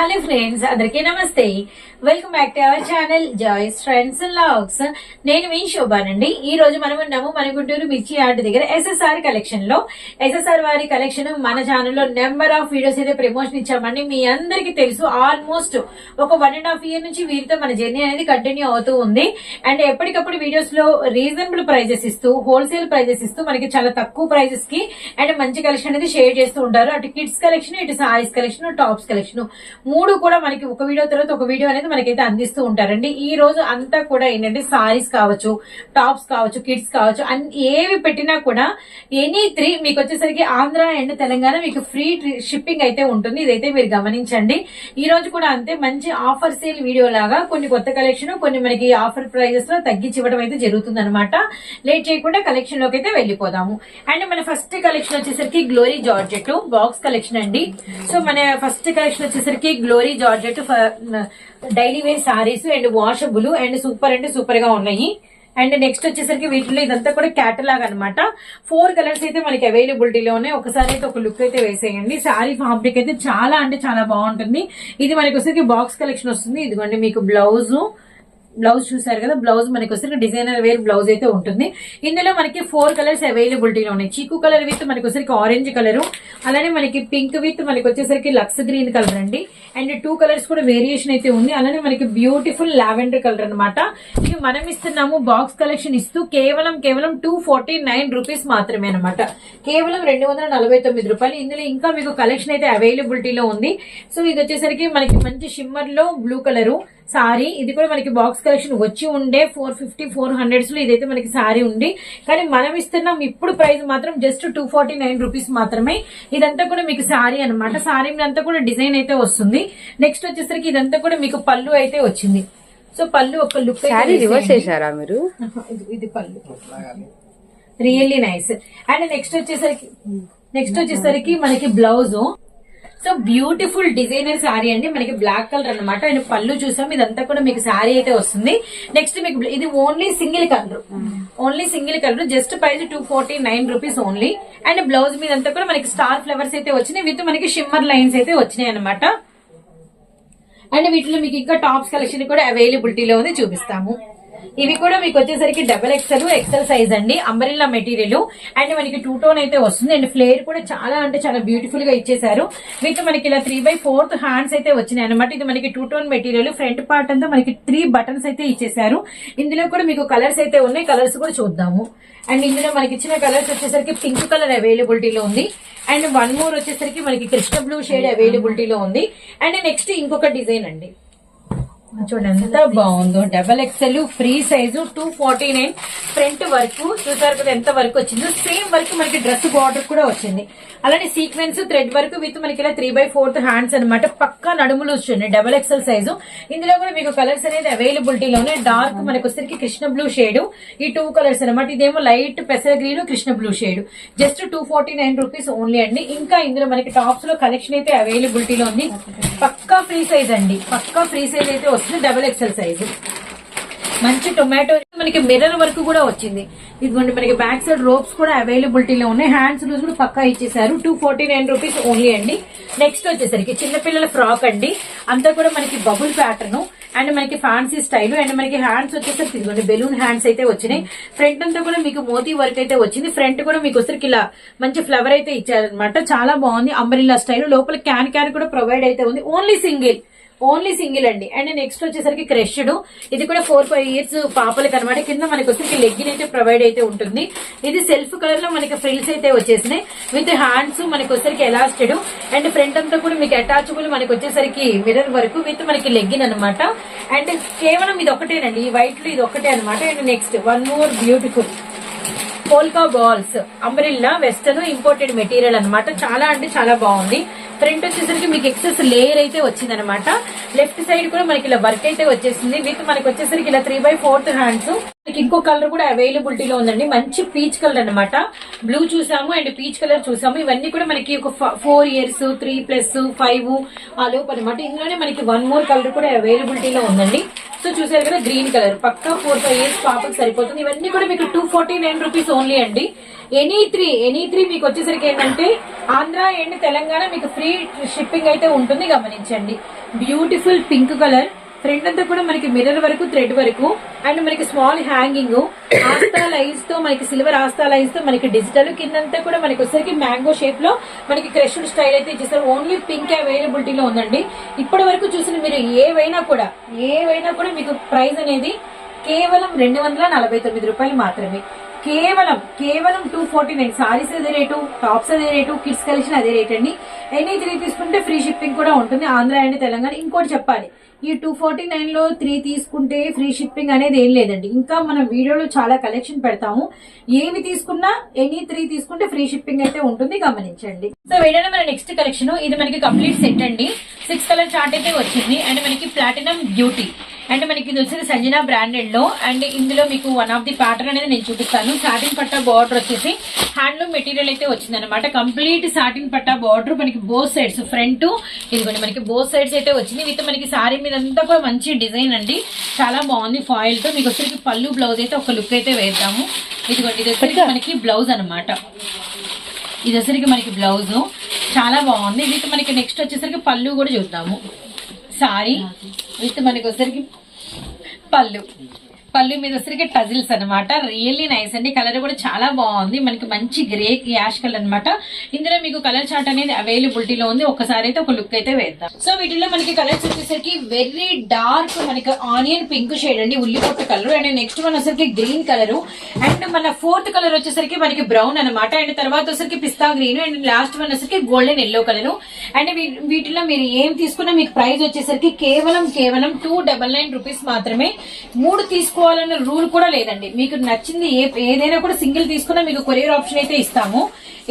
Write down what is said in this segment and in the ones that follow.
Hello friends అందరికీ నమస్తే. Welcome back to our channel Joy's friends logs నేను మీ శోభానండి. ఈ రోజు మనం ఉన్నాము మన గుంటూరు మిర్చి ఆర్ట్ దగ్గర ఎస్ఎస్ఆర్ కలెక్షన్లో. ఎస్ఎస్ఆర్ వారి కలెక్షన్ మన ఛానల్లో నెంబర్ ఆఫ్ వీడియోస్ అయితే ప్రమోషన్ ఇచ్చామండి. మీ అందరికీ తెలుసు ఆల్మోస్ట్ ఒక వన్ అండ్ హాఫ్ ఇయర్ నుంచి వీరితో మన జర్నీ అనేది కంటిన్యూ అవుతూ ఉంది. అండ్ ఎప్పటికప్పుడు వీడియోస్లో రీజనబుల్ ప్రైజెస్ ఇస్తూ హోల్సేల్ ప్రైజెస్ ఇస్తూ మనకి చాలా తక్కువ ప్రైజెస్కి అండ్ మంచి కలెక్షన్ అనేది షేర్ చేస్తూ ఉంటారు. అటు కిడ్స్ కలెక్షన్ ఇటు సారీస్ కలెక్షన్ టాప్స్ కలెక్షన్ మూడు కూడా మనకి ఒక వీడియో తర్వాత ఒక వీడియో అనేది మనకైతే అందిస్తూ ఉంటారండి. ఈ రోజు అంతా కూడా ఏంటంటే సారీస్ కావచ్చు టాప్స్ కావచ్చు కిడ్స్ కావచ్చు అన్- ఏవి పెట్టినా కూడా ఎనీ త్రీ మీకు వచ్చేసరికి ఆంధ్ర అండ్ తెలంగాణ మీకు ఫ్రీ షిప్పింగ్ అయితే ఉంటుంది. ఇదైతే మీరు గమనించండి. ఈ రోజు కూడా అంతే మంచి ఆఫర్ సేల్ వీడియో లాగా కొన్ని కొత్త కలెక్షన్ కొన్ని మనకి ఆఫర్ ప్రైజెస్లో తగ్గించి ఇవ్వడం అయితే జరుగుతుంది అనమాట లేట్ చేయకుండా కలెక్షన్లోకి అయితే వెళ్ళిపోదాము. అండ్ మన ఫస్ట్ కలెక్షన్ వచ్చేసరికి గ్లోరీ జార్జెట్ బాక్స్ కలెక్షన్ అండి. సో మన ఫస్ట్ కలెక్షన్ వచ్చేసరికి glory georgette daily wear saris and washable and super అంటే సూపర్గా ఉన్నాయి. అండ్ నెక్స్ట్ వచ్చేసరికి వీటిలో ఇదంతా కూడా క్యాటలాగ్ అన్నమాట. ఫోర్ కలర్స్ అయితే మనకి అవైలబిలిటీలో ఉన్నాయి ఒకసారి అయితే ఒక లుక్ అయితే వేసేయండి. సారీ ఫ్యాబ్రిక్ అయితే చాలా అంటే చాలా బాగుంటుంది. ఇది మనకి వచ్చేసరికి బాక్స్ కలెక్షన్ వస్తుంది. ఇదిగోండి మీకు బ్లౌజ్ బ్లౌజ్ చూసారు కదా బ్లౌజ్ మనకి వస్తే డిజైనర్ వేర్ బ్లౌజ్ అయితే ఉంటుంది. ఇందులో మనకి ఫోర్ కలర్స్ అవైలబిలిటీలో ఉన్నాయి. చీకు కలర్ విత్ మనకి వచ్చేసరికి ఆరెంజ్ కలర్ అలానే మనకి పింక్ విత్ మనకి వచ్చేసరికి లక్స్ గ్రీన్ కలర్ అండి. అండ్ టూ కలర్స్ కూడా వేరియేషన్ అయితే ఉంది. అలానే మనకి బ్యూటిఫుల్ లావెండర్ కలర్ అన్నమాట. ఇది మనం ఇస్తున్నాము బాక్స్ కలెక్షన్ ఇస్తూ కేవలం కేవలం టూ ఫార్టీ నైన్ రూపీస్ మాత్రమే అనమాట కేవలం రెండు వందల నలభై తొమ్మిది రూపాయలు. ఇందులో ఇంకా మీకు కలెక్షన్ అయితే అవైలబిలిటీలో ఉంది. సో ఇది వచ్చేసరికి మనకి మంచి షిమ్మర్లో బ్లూ కలరు సారీ ఇది కూడా మనకి బాక్స్ కలెక్షన్ వచ్చి ఉండే ఫోర్ ఫిఫ్టీ ఫోర్ హండ్రెడ్స్లో ఇదైతే మనకి సారీ ఉంది. కానీ మనం ఇస్తున్నాం ఇప్పుడు ప్రైస్ మాత్రం just two forty nine rupees మాత్రమే. ఇదంతా కూడా మీకు సారీ అనమాట సారీ అంతా కూడా డిజైన్ అయితే వస్తుంది. నెక్స్ట్ వచ్చేసరికి ఇదంతా కూడా మీకు పళ్ళు అయితే వచ్చింది. సో పళ్ళు ఒక లుక్ శారీ రివర్స్ చేశారా మీరు? ఇది పళ్ళు. రియల్లీ నైస్ అండ్ నెక్స్ట్ వచ్చేసరికి నెక్స్ట్ వచ్చేసరికి మనకి blouse so beautiful designer sari అండి. మనకి బ్లాక్ కలర్ అన్నమాట. అండ్ పళ్ళు చూసాం. ఇదంతా కూడా మీకు శారీ అయితే వస్తుంది. నెక్స్ట్ మీకు ఇది only single colour only single colour just price two forty nine rupees only and blouse మీద అంతా కూడా మనకి స్టార్ ఫ్లవర్స్ అయితే వచ్చినాయి. విత్ మనకి షిమ్మర్ లైన్స్ అయితే వచ్చినాయి అనమాట అండ్ వీటిలో మీకు ఇంకా టాప్స్ కలెక్షన్ కూడా అవైలబిలిటీలో ఉంది. చూపిస్తాము. ఇవి కూడా మీకు వచ్చేసరికి డబల్ ఎక్సెల్ ఎక్సెల్ సైజ్ అండి. అంబరిల్లా మెటీరియల్ అండ్ మనకి టూ టోన్ అయితే వస్తుంది. అండ్ ఫ్లేర్ కూడా చాలా అంటే చాలా బ్యూటిఫుల్గా ఇచ్చేసారు విత్ మనకి ఇలా త్రీ బై ఫోర్త్ హ్యాండ్స్ అయితే వచ్చినాయి అనమాట ఇది మనకి two tone material front part అంతా మనకి త్రీ బటన్స్ అయితే ఇచ్చేసారు ఇందులో కూడా మీకు కలర్స్ అయితే ఉన్నాయి. కలర్స్ కూడా చూద్దాము. అండ్ ఇందులో మనకి ఇచ్చిన కలర్స్ వచ్చేసరికి పింక్ కలర్ అవైలబిలిటీలో ఉంది. అండ్ వన్ మోర్ వచ్చేసరికి మనకి కృష్ణ బ్లూ షేడ్ అవైలబిలిటీలో ఉంది. అండ్ నెక్స్ట్ ఇంకొక డిజైన్ అండి. చూడండి ఎంత బాగుందో. Double XL free size two forty nine front work చూసారు కదా ఎంత వర్క్ వచ్చిందో. సేమ్ వర్క్ మనకి డ్రెస్ బార్డర్ కూడా వచ్చింది. అలానే సీక్వెన్స్ థ్రెడ్ వర్క్ విత్ మనకి ఇలా త్రీ బై ఫోర్త్ హ్యాండ్స్ అనమాట పక్కా నడుములు వచ్చింది. డబల్ ఎక్స్ఎల్ సైజు ఇందులో కూడా మీకు కలర్స్ అనేది అవైలబిలిటీలోనే డార్క్ మనకి వచ్చేసరికి కృష్ణ బ్లూ షేడ్ ఈ టూ కలర్స్ అనమాట ఇదేమో లైట్ పెసర green Krishna blue shade just two forty nine rupees only అండి. ఇంకా ఇందులో మనకి టాప్స్లో కలెక్షన్ అయితే అవైలబిలిటీలో ఉంది. పక్కా ఫ్రీ సైజ్ అండి. పక్కా ఫ్రీ సైజ్ అయితే వస్తుంది డబల్ ఎక్సెల్ సైజు. మంచి టొమాటో మనకి మిర్రర్ వర్క్ కూడా వచ్చింది. ఇదిగోండి మనకి బ్యాక్ సైడ్ రోప్స్ కూడా అవైలబిలిటీలో ఉన్నాయి. హ్యాండ్స్ లూజ్ కూడా పక్కా ఇచ్చేసారు two forty nine rupees only అండి. నెక్స్ట్ వచ్చేసరికి చిన్నపిల్లల ఫ్రాక్ అండి. అంతా కూడా మనకి బబుల్ ప్యాటర్న్ అండ్ మనకి ఫ్యాన్సీ స్టైల్ అండ్ మనకి హ్యాండ్స్ వచ్చేసరికి ఇదిగోండి బెలూన్ హ్యాండ్స్ అయితే వచ్చినాయి. ఫ్రంట్ అంతా కూడా మీకు మోతీ వర్క్ అయితే వచ్చింది. ఫ్రంట్ కూడా మీకు వచ్చరికి ఇలా మంచి ఫ్లవర్ అయితే ఇచ్చారనమాట చాలా బాగుంది. అంబరిల్లా స్టైల్ లోపల క్యాన్ క్యాన్ కూడా ప్రొవైడ్ అయితే ఉంది. ఓన్లీ సింగిల్ ఓన్లీ సింగిల్ అండి. అండ్ నెక్స్ట్ వచ్చేసరికి క్రెష్డ్. ఇది కూడా ఫోర్ ఫైవ్ ఇయర్స్ పాపలకి అనమాట కింద మనకి వచ్చేసరికి లెగ్గిన్ అయితే ప్రొవైడ్ అయితే ఉంటుంది. ఇది సెల్ఫ్ కలర్లో మనకి ఫ్రిల్స్ అయితే వచ్చేసినాయి. విత్ హ్యాండ్స్ మనకి వచ్చేసరికి ఎలాస్టెడ్ అండ్ ఫ్రంట్ అంతా కూడా మీకు అటాచబుల్ మనకి వచ్చేసరికి మిర్రర్ వరకు విత్ మనకి లెగ్గిన్ అనమాట అండ్ కేవలం ఇది ఒకటేనండి. ఈ వైట్లో ఇది ఒకటే అనమాట and next one more beautiful polka balls umbrella western imported material అన్నమాట. చాలా అంటే చాలా బాగుంది. ఫ్రంట్ వచ్చేసరికి మీకు ఎక్సెస్ లేయర్ అయితే వచ్చింది అనమాట లెఫ్ట్ సైడ్ కూడా మనకి ఇలా వర్క్ అయితే వచ్చేసింది. విత్ మనకి వచ్చేసరికి ఇలా త్రీ బై ఫోర్త్ హ్యాండ్స్ మనకి ఇంకో కలర్ కూడా అవైలబిలిటీ లో ఉందండి. మంచి పీచ్ కలర్ అన్నమాట. బ్లూ చూసాము అండ్ పీచ్ కలర్ చూసాము. ఇవన్నీ కూడా మనకి ఒక four years three plus five ఆ లోపు అనమాట ఇందులోనే మనకి వన్ మోర్ కలర్ కూడా అవైలబిలిటీ లో ఉందండి. సో చూసారు కదా గ్రీన్ కలర్ పక్క ఫోర్ ఫైవ్ ఇయర్స్ పాపకి సరిపోతుంది. ఇవన్నీ కూడా మీకు two forty nine rupees only అండి. ఎనీ త్రీ ఎనీ త్రీ మీకు వచ్చేసరికి ఏంటంటే ఆంధ్ర అండ్ తెలంగాణ మీకు ఫ్రీ షిప్పింగ్ అయితే ఉంటుంది. గమనించండి. బ్యూటిఫుల్ పింక్ కలర్ ఫ్రంట్ అంతా కూడా మనకి మిర్రర్ వరకు థ్రెడ్ వరకు. అండ్ మనకి స్మాల్ హ్యాంగింగ్ ఆస్తా లైన్స్తో మనకి సిల్వర్ ఆస్తా లైన్స్తో మనకి డిజిటల్ కిందంతా కూడా మనకి వచ్చేసరికి మ్యాంగో షేప్లో మనకి క్రష్డ్ స్టైల్ అయితే ఇచ్చేస్తారు ఓన్లీ పింక్ అవైలబిలిటీ లో ఉందండి. ఇప్పటి వరకు చూసిన మీరు ఏవైనా కూడా ఏవైనా కూడా మీకు ప్రైస్ అనేది కేవలం రెండు వందల నలభై తొమ్మిది రూపాయలు మాత్రమే. కేవలం కేవలం టూ ఫార్టీ నైన్ సారీస్ అదే రేటు టాప్స్ అదే రేటు కిడ్స్ కలెక్షన్ అదే రేట్ అండి. ఎనీ త్రీ తీసుకుంటే ఫ్రీ షిప్పింగ్ కూడా ఉంటుంది. ఆంధ్ర అండ్ తెలంగాణ. ఇంకోటి చెప్పాలి. ఈ టూ ఫార్టీ నైన్లో త్రీ తీసుకుంటే ఫ్రీ షిప్పింగ్ అనేది ఏం లేదండి. ఇంకా మనం వీడియోలో చాలా కలెక్షన్ పెడతాము. ఏవి తీసుకున్నా ఎనీ త్రీ తీసుకుంటే ఫ్రీ షిప్పింగ్ అయితే ఉంటుంది. గమనించండి. సో వీడియోలో మన నెక్స్ట్ కలెక్షన్ ఇది మనకి కంప్లీట్ సెట్ అండి. సిక్స్ కలర్ చార్ట్ అయితే వచ్చింది. అండ్ మనకి ప్లాటినం బ్యూటీ అండ్ మనకి ఇది వచ్చేసి సంజన బ్రాండెడ్లో అండ్ ఇందులో మీకు వన్ ఆఫ్ ది ప్యాటర్న్ అనేది నేను చూపిస్తాను. సాటిన్ పట్టా బార్డర్ వచ్చేసి హ్యాండ్లూమ్ మెటీరియల్ అయితే వచ్చింది అనమాట కంప్లీట్ సాటిన్ పట్టా బార్డర్ మనకి బోత్ సైడ్స్ ఫ్రంట్ ఇదిగోండి మనకి బోత్ సైడ్స్ అయితే వచ్చింది. విత్ మనకి సారీ మీద అంతా కూడా మంచి డిజైన్ అండి. చాలా బాగుంది ఫాయిల్తో. మీకు వచ్చేసరికి పళ్ళు బ్లౌజ్ అయితే ఒక లుక్ అయితే వేద్దాము. ఇదిగోండి ఇది వచ్చేసరికి మనకి బ్లౌజ్ అన్నమాట. ఇది వచ్చేసరికి మనకి బ్లౌజ్ చాలా బాగుంది. విత్ మనకి నెక్స్ట్ వచ్చేసరికి పళ్ళు కూడా చూద్దాము. సారీ విత్ మనకి వచ్చేసరికి పళ్ళు పళ్ళు మీద వచ్చేసరికి టజిల్స్ అన్నమాట. రియల్లీ నైస్ అండి. కలర్ కూడా చాలా బాగుంది. మనకి మంచి గ్రే యాష్ కలర్ అనమాట ఇందులో మీకు కలర్ చార్ట్ అనేది అవైలబిలిటీలో ఉంది. ఒకసారి అయితే ఒక లుక్ అయితే వేద్దాం. సో వీటిలో మనకి కలర్స్ వచ్చేసరికి వెరీ డార్క్ మనకి ఆనియన్ పింక్ షేడ్ అండి. ఉల్లిపొట్టు కలర్ అండ్ నెక్స్ట్ వన్ వచ్చేసరికి గ్రీన్ కలర్ అండ్ మన ఫోర్త్ కలర్ వచ్చేసరికి మనకి బ్రౌన్ అన్నమాట. అండ్ తర్వాత వచ్చేసరికి పిస్తా గ్రీన్ అండ్ లాస్ట్ వన్ వచ్చేసరికి గోల్డెన్ ఎల్లో కలర్ అండ్ వీటిలో మీరు ఏం తీసుకున్నా మీకు ప్రైస్ వచ్చేసరికి కేవలం కేవలం టూ డబల్ నైన్ రూపీస్ మాత్రమే. మూడు తీసుకోవాలన్న రూల్ కూడా లేదండి. మీకు నచ్చింది ఏ ఏదైనా కూడా సింగిల్ తీసుకున్నా మీకు కొరియర్ ఆప్షన్ అయితే ఇస్తాము.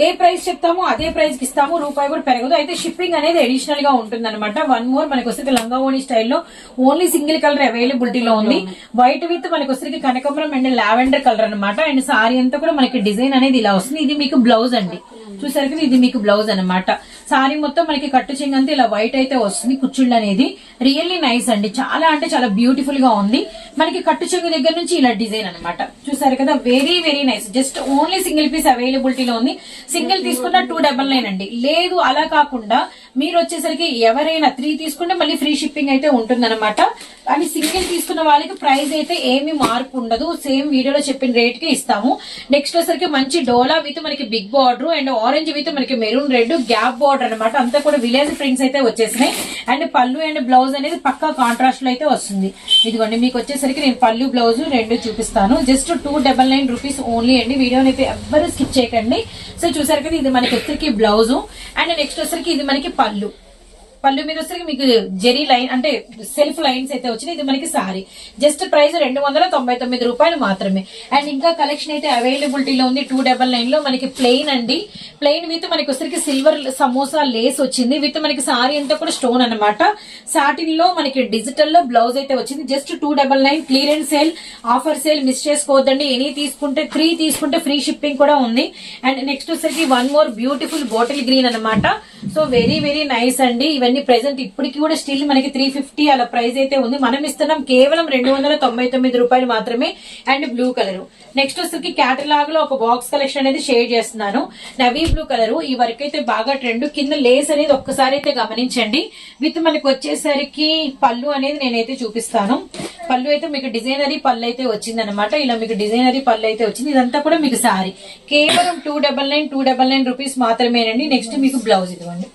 ఏ ప్రైస్ చెప్తామో అదే ప్రైస్కి ఇస్తాము. రూపాయి కూడా పెరగదు. అయితే షిప్పింగ్ అనేది అడిషనల్గా ఉంటుంది అనమాట వన్ మోర్ మనకి వస్తే లంగా ఓణి స్టైల్లో. ఓన్లీ సింగిల్ కలర్ అవైలబిలిటీలో ఉంది. వైట్ విత్ మనకి వస్తే కనకపురం అండ్ లావెండర్ కలర్ అన్నమాట. అండ్ సారీ అంతా కూడా మనకి డిజైన్ అనేది ఇలా వస్తుంది. ఇది మీకు బ్లౌజ్ అండి. చూసరికి ఇది మీకు బ్లౌజ్ అన్నమాట. సారీ మొత్తం మనకి కట్టు చెంగంతా ఇలా వైట్ అయితే వస్తుంది. కుచ్చుళ్ళు అనేది. రియల్లీ నైస్ అండి. చాలా అంటే చాలా బ్యూటిఫుల్గా ఉంది. మనకి కట్టు చెంగు దగ్గర నుంచి ఇలా డిజైన్ అన్నమాట. చూసారు కదా? Very very nice just only single piece అవైలబిలిటీలో ఉంది. సింగిల్ తీసుకున్న టూ డబల్ నైన్ అండి. లేదు అలా కాకుండా మీరు వచ్చేసరికి ఎవరైనా త్రీ తీసుకుంటే మళ్ళీ ఫ్రీ షిప్పింగ్ అయితే ఉంటుందన్నమాట. అని సింగిల్ తీసుకున్న వాళ్ళకి ప్రైస్ అయితే ఏమీ మార్పు ఉండదు. సేమ్ వీడియోలో చెప్పిన రేట్కి ఇస్తాము. నెక్స్ట్ వచ్చేసరికి మంచి డోలా విత్ మనకి big border and orange with మనకి మెరూన్ రెడ్ గ్యాప్ బార్డర్ అన్నమాట. అంతా కూడా విలేజ్ ప్రింట్స్ అయితే వచ్చేసినాయి. అండ్ పళ్ళు అండ్ బ్లౌజ్ అనేది పక్కా కాంట్రాస్ట్లో అయితే వస్తుంది. ఇదిగోండి మీకు వచ్చేసరికి నేను పళ్ళు బ్లౌజ్ రెండు చూపిస్తాను. Just two double nine rupees only అండి. వీడియోని అయితే ఎవ్వరు స్కిప్ చేయకండి. సో చూసారు కదా ఇది మనకి వచ్చరికి బ్లౌజ్. అండ్ నెక్స్ట్ వచ్చరికి ఇది మనకి పళ్ళు. పళ్ళు మీద వచ్చరికి మీకు జెరీ లైన్ అంటే సెల్ఫ్ లైన్స్ అయితే వచ్చినాయి. ఇది మనకి సారీ. జస్ట్ ప్రైస్ రెండు వందల తొంభై తొమ్మిది రూపాయలు మాత్రమే. అండ్ ఇంకా కలెక్షన్ అయితే అవైలబిలిటీలో ఉంది. టూ డబల్ నైన్లో మనకి ప్లెయిన్ అండి. ప్లెయిన్ విత్ మనకి వచ్చరికి సిల్వర్ సమోసా లేస్ వచ్చింది. విత్ మనకి సారీ అంతా కూడా స్టోన్ అనమాట సాటిన్లో మనకి డిజిటల్లో బ్లౌజ్ అయితే వచ్చింది. Just two double nine clearance sale. Offer sale miss చేసుకోవద్దండి. ఎనీ తీసుకుంటే త్రీ తీసుకుంటే ఫ్రీ షిప్పింగ్ కూడా ఉంది. అండ్ నెక్స్ట్ వచ్చరికి one more beautiful bottle green అన్నమాట. సో వెరీ వెరీ నైస్ అండి. ఇవన్నీ ప్రెసెంట్ ఇప్పటికి కూడా స్టిల్ మనకి త్రీ ఫిఫ్టీ అలా ప్రైస్ అయితే ఉంది. మనం ఇస్తున్నాం కేవలం రెండు వందల తొంభై తొమ్మిది రూపాయలు మాత్రమే అండ్ బ్లూ కలర్ నెక్స్ట్ వచ్చరికి క్యాటలాగ్లో ఒక బాక్స్ కలెక్షన్ అనేది షేర్ చేస్తున్నాను. నవీ బ్లూ కలర్ ఈ వరకు అయితే బాగా ట్రెండ్ కింద లేస్ అనేది ఒక్కసారి అయితే గమనించండి. విత్ మనకి వచ్చేసరికి పళ్ళు అనేది నేనైతే చూపిస్తాను. పళ్ళు అయితే మీకు డిజైనరీ పళ్ళు అయితే వచ్చింది అనమాట ఇలా మీకు డిజైనరీ పళ్ళు అయితే వచ్చింది. ఇదంతా కూడా మీకు సారీ కేవలం two double nine two double nine rupees మాత్రమేనండి. నెక్స్ట్ మీకు బ్లౌజ్ ఇదిగోండి.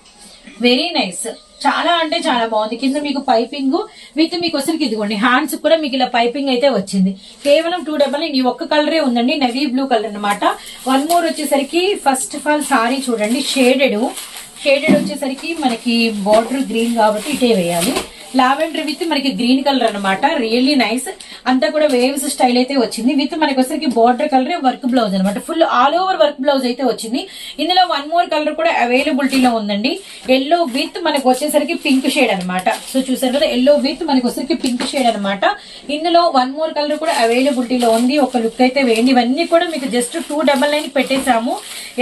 వెరీ నైస్ చాలా అంటే చాలా బాగుంది. కింద మీకు పైపింగ్ విత్ మీకు వచ్చరికి ఇదిగోండి హ్యాండ్స్ కూడా మీకు ఇలా పైపింగ్ అయితే వచ్చింది. కేవలం టూ డబల్ నైన్ ఈ ఒక్క కలరే ఉందండి నవీ బ్లూ కలర్ అన్నమాట. వన్ మోర్ వచ్చేసరికి ఫస్ట్ ఆఫ్ ఆల్ సారీ చూడండి షేడెడ్ షేడెడ్ వచ్చేసరికి మనకి బార్డర్ గ్రీన్ కాబట్టి ఇటే వేయాలి. లావెండర్ విత్ మనకి గ్రీన్ కలర్ అన్నమాట. రియల్లీ నైస్ అంతా కూడా వేవ్స్ స్టైల్ అయితే వచ్చింది. విత్ మనకి వచ్చరికి బార్డర్ కలర్ వర్క్ బ్లౌజ్ అనమాట full all over work blouse అయితే వచ్చింది. ఇందులో వన్ మోర్ కలర్ కూడా అవైలబిలిటీలో ఉందండి. ఎల్లో విత్ మనకు వచ్చేసరికి పింక్ షేడ్ అన్నమాట. సో చూసారు కదా ఎల్లో విత్ మనకి వచ్చేసరికి పింక్ షేడ్ అనమాట ఇందులో వన్ మోర్ కలర్ కూడా అవైలబిలిటీలో ఉంది. ఒక లుక్ అయితే వేయండి. ఇవన్నీ కూడా మీకు జస్ట్ టూ డబల్ నైన్ పెట్టేశాము.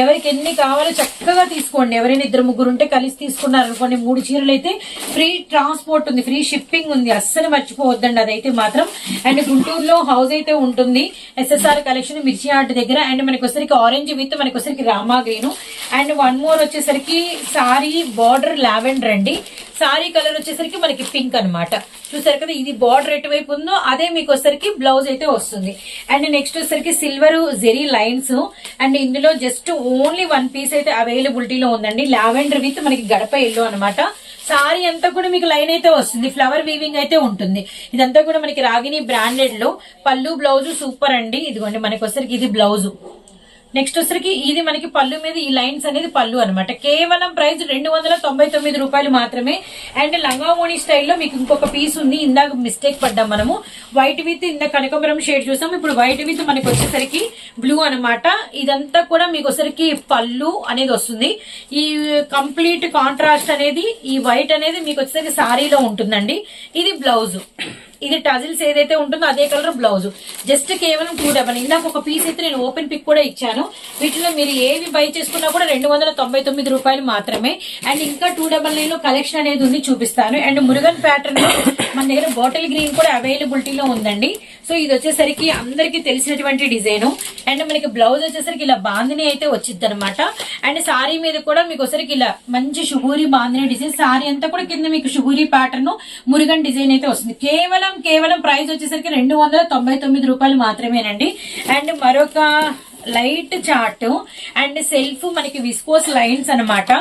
ఎవరికి ఎన్ని కావాలో చక్కగా తీసుకోండి. ఎవరైనా ఇద్దరు ముగ్గురు ఉంటే కలిసి తీసుకున్నారు అనుకోండి మూడు చీరలు అయితే ఫ్రీ ట్రాన్స్పోర్ట్ ఉంది. ఫ్రీ షిప్పింగ్ ఉంది. అస్సలు మర్చిపోవద్దండి. అదైతే మాత్రం. అండ్ గుంటూరులో హౌస్ అయితే ఉంటుంది. ఎస్ఎస్ఆర్ కలెక్షన్ మిర్చి ఆర్ట్ దగ్గర. అండ్ మనకి ఆరెంజ్ విత్ మనకి Rama green and one more వచ్చేసరికి సారీ బార్డర్ లావెండర్ అండి. సారీ కలర్ వచ్చేసరికి మనకి పింక్ అన్నమాట. చూసారు కదా ఇది బార్డర్ ఎటువైపు ఉందో అదే మీకు వచ్చేసరికి బ్లౌజ్ అయితే వస్తుంది. అండ్ నెక్స్ట్ వచ్చేసరికి సిల్వర్ జెరీ లైన్స్. అండ్ ఇందులో జస్ట్ ఓన్లీ వన్ పీస్ అయితే అవైలబిలిటీలో ఉందండి. లావెండర్ విత్ మనకి గడప ఎల్లో అనమాట సారీ అంతా కూడా మీకు లైన్ అయితే వస్తుంది. ఫ్లవర్ వీవింగ్ అయితే ఉంటుంది. ఇదంతా కూడా మనకి రాగిని బ్రాండెడ్లో పళ్ళు బ్లౌజ్ సూపర్ అండి. ఇదిగోండి మనకి వచ్చరికి ఇది బ్లౌజ్. నెక్స్ట్ వచ్చరికి ఇది మనకి పళ్ళు మీద ఈ లైన్స్ అనేది పళ్ళు అనమాట కేవలం ప్రైస్ రెండు వందల తొంభై తొమ్మిది రూపాయలు మాత్రమే. అండ్ లంగామోణి స్టైల్లో మీకు ఇంకొక పీస్ ఉంది. ఇందాక మిస్టేక్ పడ్డాం మనము. వైట్ విత్ ఇంత కనకబరం షేడ్ చూసాం. ఇప్పుడు వైట్ విత్ మనకి వచ్చేసరికి బ్లూ అనమాట ఇదంతా కూడా మీకు వచ్చరికి పళ్ళు అనేది వస్తుంది. ఈ కంప్లీట్ కాంట్రాస్ట్ అనేది ఈ వైట్ అనేది మీకు వచ్చేసరికి సారీలో ఉంటుందండి. ఇది బ్లౌజ్ ఇది టజిల్స్ ఏదైతే ఉంటుందో అదే కలర్ బ్లౌజ్. జస్ట్ కేవలం టూ డబల్. ఇందాక ఒక పీస్ అయితే నేను ఓపెన్ పిక్ కూడా ఇచ్చాను. వీటిలో మీరు ఏవి బై చేసుకున్నా కూడా రెండు వందల తొంభై తొమ్మిది రూపాయలు మాత్రమే. అండ్ ఇంకా టూ డబల్ నైన్లో కలెక్షన్ అనేది ఉంది చూపిస్తాను. అండ్ మురుగన్ ప్యాటర్న్లో మన దగ్గర బాటిల్ గ్రీన్ కూడా అవైలబిలిటీలో ఉందండి. సో ఇది వచ్చేసరికి అందరికి తెలిసినటువంటి డిజైన్. అండ్ మనకి బ్లౌజ్ వచ్చేసరికి ఇలా బాందిని అయితే వచ్చింది అనమాట అండ్ సారీ మీద కూడా మీకు వచ్చరికి ఇలా మంచి షుగూరి బాందిని డిజైన్. సారీ అంతా కూడా కింద మీకు షుగూరి ప్యాటర్న్ మురుగన్ డిజైన్ అయితే వస్తుంది. కేవలం కేవలం ప్రైస్ వచ్చేసరికి రెండు వందల తొంభై తొమ్మిది రూపాయలు మాత్రమేనండి. అండ్ మరొక లైట్ చాట్ అండ్ సెల్ఫ్ మనకి విస్కోస్ లైన్స్ అన్నమాట.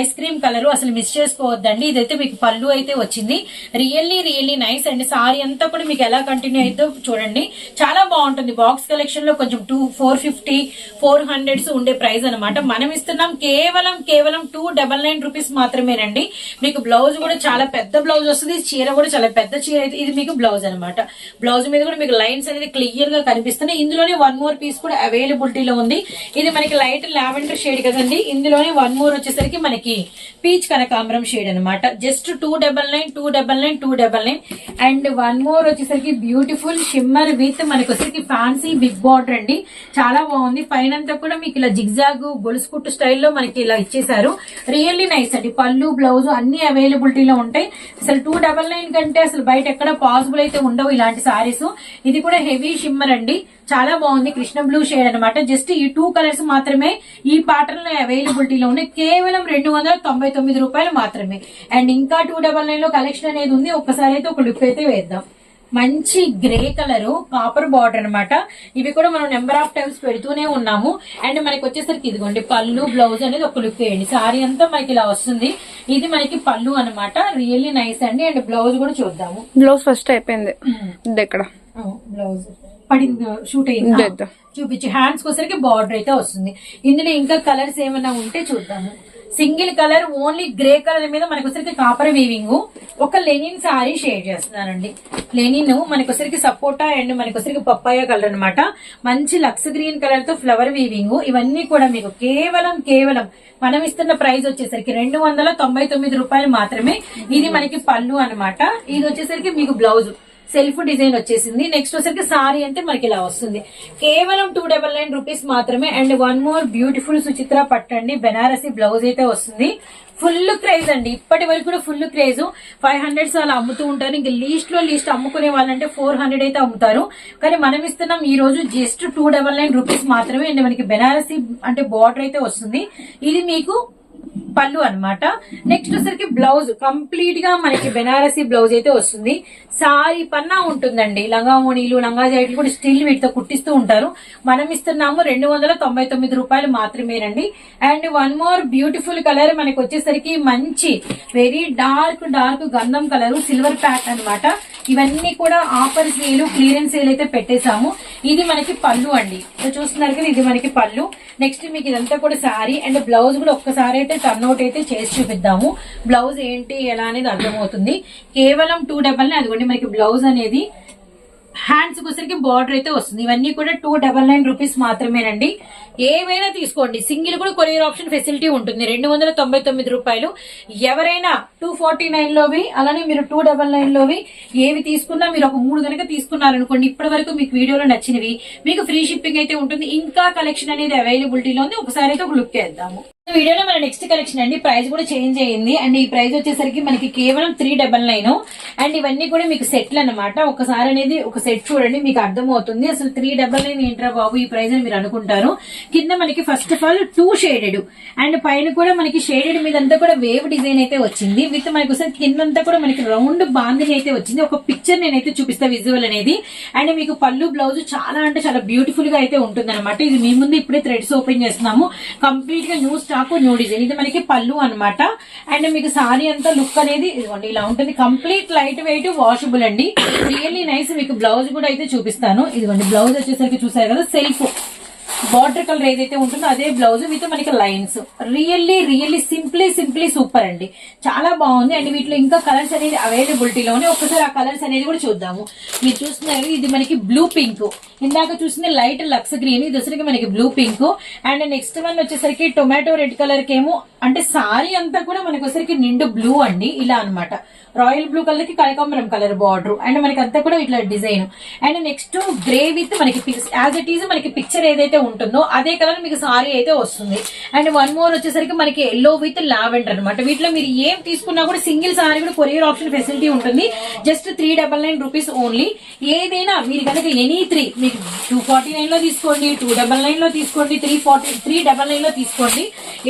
ఐస్ క్రీమ్ కలర్ అసలు మిస్ చేసుకోవద్దండి. ఇదైతే మీకు పళ్ళు అయితే వచ్చింది. Really really nice and. Sari అంతా కూడా మీకు ఎలా కంటిన్యూ అయితే చూడండి. చాలా బాగుంటుంది. బాక్స్ కలెక్షన్లో కొంచెం two four fifty four hundreds ఉండే ప్రైస్ అనమాట మనం ఇస్తున్నాం కేవలం కేవలం టూ డబల్ నైన్ రూపీస్ మాత్రమేనండి. మీకు బ్లౌజ్ కూడా చాలా పెద్ద బ్లౌజ్ వస్తుంది. చీర కూడా చాలా పెద్ద చీర అయితే ఇది మీకు బ్లౌజ్ అన్నమాట. బ్లౌజ్ మీద కూడా మీకు లైన్స్ అనేది క్లియర్గా కనిపిస్తున్నాయి. ఇందులోనే వన్ మోర్ పీస్ కూడా అవైలబుల్ అవైలబిలిటీలో ఉంది. ఇది మనకి లైట్ లావెండర్ షేడ్ కదండి. ఇందులోనే వన్ మోర్ వచ్చేసరికి మనకి పీచ్ కనకాంబరం షేడ్ అన్నమాట. Just two double nine two double nine two double nine. And one more వచ్చేసరికి బ్యూటిఫుల్ షిమ్మర్ విత్ మనకి వచ్చేసరికి ఫ్యాన్సీ బిగ్ బార్డర్ అండి. చాలా బాగుంది. పైన కూడా మీకు ఇలా జిగ్జాగ్ గొలుసు కుట్టు స్టైల్లో మనకి ఇలా ఇచ్చేసారు రియల్లీ నైస్ అండి. పళ్ళు బ్లౌజ్ అన్ని అవైలబిలిటీలో ఉంటాయి. అసలు టూ డబల్ నైన్ కంటే అసలు బయట ఎక్కడ పాసిబుల్ అయితే ఉండవు ఇలాంటి సారీస్. ఇది కూడా హెవీ షిమ్మర్ అండి. చాలా బాగుంది కృష్ణ బ్లూ షేడ్ అనమాట జస్ట్ ఈ టూ కలర్స్ మాత్రమే ఈ ప్యాటర్న్లో అవైలబిలిటీలో ఉన్నాయి కేవలం రెండు వందల తొంభై తొమ్మిది రూపాయలు మాత్రమే. అండ్ ఇంకా టూ డబల్ నైన్లో కలెక్షన్ అనేది ఉంది. ఒక్కసారి అయితే ఒక లుక్ అయితే వేద్దాం. మంచి గ్రే కలర్ కాపర్ బార్డర్ అన్నమాట. ఇవి కూడా మనం నెంబర్ ఆఫ్ టైమ్స్ పెడుతూనే ఉన్నాము. అండ్ మనకి వచ్చేసరికి ఇదిగోండి పళ్ళు బ్లౌజ్ అనేది ఒక లుక్ వేయండి. సారీ అంతా మనకి ఇలా వస్తుంది. ఇది మనకి పళ్ళు అన్నమాట. రియల్లీ నైస్ అండి. అండ్ బ్లౌజ్ కూడా చూద్దాము. బ్లౌజ్ ఫస్ట్ అయిపోయింది. ఇది ఎక్కడ బ్లౌజ్ పడింది షూట్ అయింది. చూపించి. హ్యాండ్స్ కోసరికి బార్డర్ అయితే వస్తుంది. ఇందులో ఇంకా కలర్స్ ఏమైనా ఉంటే చూద్దాము single colour only grey colour మీద మనకు వచ్చరికి కాపర్ వీవింగ్ ఒక లెనిన్ సారీ షేడ్ చేస్తున్నానండి. లెనిన్ మనకు వచ్చరికి సపోటా అండ్ మనకు వచ్చరికి పప్పాయ కలర్ అన్నమాట. మంచి లక్స్ గ్రీన్ కలర్తో ఫ్లవర్ వీవింగ్ ఇవన్నీ కూడా మీకు కేవలం కేవలం మనం ఇస్తున్న ప్రైస్ వచ్చేసరికి రెండు వందల తొంభై తొమ్మిది రూపాయలు మాత్రమే. ఇది మనకి పళ్ళు అన్నమాట. ఇది వచ్చేసరికి మీకు బ్లౌజ్ సెల్ఫ్ డిజైన్ వచ్చేసింది. నెక్స్ట్ వచ్చరికి సారీ అంటే మనకి ఇలా వస్తుంది. కేవలం టూ డబల్ నైన్ రూపీస్ మాత్రమే and one more beautiful Suchitra పట్టండి. బెనారసీ బ్లౌజ్ అయితే వస్తుంది. ఫుల్ క్రేజ్ అండి. ఇప్పటి వరకు కూడా ఫుల్ క్రేజ్ ఫైవ్ హండ్రెడ్స్ అలా అమ్ముతూ ఉంటారు. ఇంకా లీస్ట్లో లీస్ట్ అమ్ముకునే వాళ్ళంటే ఫోర్ హండ్రెడ్ అయితే అమ్ముతారు. కానీ మనం ఇస్తున్నాం ఈ రోజు just two double nine rupees మాత్రమే. అండ్ మనకి బెనారసీ అంటే బార్డర్ అయితే వస్తుంది. ఇది మీకు పళ్ళు అన్నమాట. నెక్స్ట్ వచ్చరికి బ్లౌజ్ కంప్లీట్గా మనకి బెనారసి బ్లౌజ్ అయితే వస్తుంది. సారీ పన్నా ఉంటుందండి. లంగామోనీలు లంగా జాకెట్లు కూడా స్టిల్ వీటితో కుట్టిస్తూ ఉంటారు. మనం ఇస్తున్నాము రెండు వందల తొంభై తొమ్మిది రూపాయలు మాత్రమేనండి. And one more beautiful colour మనకి వచ్చేసరికి మంచి వెరీ డార్క్ డార్క్ గంధం కలర్ సిల్వర్ ప్యాక్ అన్నమాట. ఇవన్నీ కూడా ఆఫర్ సేల్ క్లియరెన్స్ సేల్ అయితే పెట్టేశాము. ఇది మనకి పళ్ళు అండి. చూస్తున్నారు కదా ఇది మనకి పళ్ళు. నెక్స్ట్ మీకు ఇదంతా కూడా సారీ అండ్ బ్లౌజ్ కూడా ఒక్కసారి అయితే టర్న్ అయితే చేసి చూపిద్దాము. బ్లౌజ్ ఏంటి ఎలా అనేది అర్థమవుతుంది. కేవలం టూ డబల్ అదిగోండి మనకి బ్లౌజ్ అనేది హ్యాండ్స్ వచ్చరికి బార్డర్ అయితే వస్తుంది. ఇవన్నీ కూడా టూ డబల్ నైన్ రూపీస్ మాత్రమేనండి. ఏమైనా తీసుకోండి. సింగిల్ కూడా కొరియర్ ఆప్షన్ ఫెసిలిటీ ఉంటుంది. రెండు వందల తొంభై తొమ్మిది రూపాయలు. ఎవరైనా టూ ఫార్టీ నైన్ లోవి అలానే మీరు టూ డబల్ నైన్ లోవి ఏవి తీసుకున్నా మీరు ఒక మూడు కనుక తీసుకున్నారనుకోండి ఇప్పటి వరకు మీకు వీడియోలో నచ్చినవి. మీకు ఫ్రీ షిప్పింగ్ అయితే ఉంటుంది. ఇంకా కలెక్షన్ అనేది అవైలబిలిటీలో ఉంది ఒకసారి అయితే ఒక లుక్ వేద్దాము. వీడియోలో మన నెక్స్ట్ కలెక్షన్ అండి. ప్రైస్ కూడా చేంజ్ అయ్యింది. అండ్ ఈ ప్రైస్ వచ్చేసరికి మనకి కేవలం త్రీ డబల్ నైన్ అండ్ ఇవన్నీ కూడా మీకు సెట్లు అనమాట ఒకసారి అనేది ఒక సెట్ చూడండి మీకు అర్థమవుతుంది. అసలు త్రీ డబల్ నైన్ ఏంట్రా బాబు ఈ ప్రైస్ అని మీరు అనుకుంటారు. కింద మనకి first of all two shaded and పైన కూడా మనకి షేడెడ్ మీద అంతా కూడా వేవ్ డిజైన్ అయితే వచ్చింది. విత్ మనకి ఒకసారి కిందంతా కూడా మనకి రౌండ్ బాందిని అయితే వచ్చింది. ఒక పిక్చర్ నేనైతే చూపిస్తా విజువల్ అనేది. అండ్ మీకు పళ్ళు బ్లౌజ్ చాలా అంటే చాలా బ్యూటిఫుల్గా అయితే ఉంటుంది ఇది మీ ముందు ఇప్పుడే థ్రెడ్స్ ఓపెన్ చేస్తున్నాము. కంప్లీట్గా న్యూ నాకు న్యూ డిజైన్ ఇది మనకి పళ్ళు అన్నమాట. అండ్ మీకు సారీ అంతా లుక్ అనేది ఇదిగోండి ఇలా ఉంటుంది. కంప్లీట్ లైట్ వెయిట్ వాషబుల్ అండి. రియల్లీ నైస్ మీకు బ్లౌజ్ కూడా అయితే చూపిస్తాను. ఇదిగోండి బ్లౌజ్ వచ్చేసరికి చూసారు కదా సెల్ఫ్. బార్డర్ కలర్ ఏదైతే ఉంటుందో అదే బ్లౌజ్ విత్ మనకి lines. Really really simply simply super అండి. చాలా బాగుంది. అండ్ వీటిలో ఇంకా కలర్స్ అనేది అవైలబిలిటీలోనే ఒకసారి ఆ కలర్స్ అనేది కూడా చూద్దాము. మీరు చూస్తున్నారు ఇది మనకి బ్లూ పింక్ ఇందాక చూసింది లైట్ లక్స్ గ్రీన్ ఇది వచ్చరికి మనకి blue pink and next one వచ్చేసరికి టొమాటో రెడ్ కలర్ కేమో అంటే సారీ అంతా కూడా మనకి వచ్చేసరికి నిండు బ్లూ అండి. ఇలా అన్నమాట. రాయల్ బ్లూ కలర్కి కనకాంబరం కలర్ బార్డర్. అండ్ మనకి అంతా కూడా ఇట్లా design. And next grey with మనకి యాజ్ ఇట్ ఈజ్ మనకి పిక్చర్ ఏదైతే ఉంటుందో అదే కలర్ మీకు సారీ అయితే వస్తుంది. అండ్ వన్ మోర్ వచ్చేసరికి మనకి ఎల్లో విత్ లావెండర్ అనమాట వీటిలో మీరు ఏం తీసుకున్నా కూడా సింగిల్ సారీ కూడా కొరియర్ ఆప్షన్ ఫెసిలిటీ ఉంటుంది. Just three double nine rupees only ఏదైనా మీరు కనుక ఎనీ త్రీ మీకు టూ ఫార్టీ నైన్లో తీసుకోండి టూ డబల్ నైన్లో తీసుకోండి త్రీ ఫార్టీ త్రీ డబల్ నైన్లో తీసుకోండి.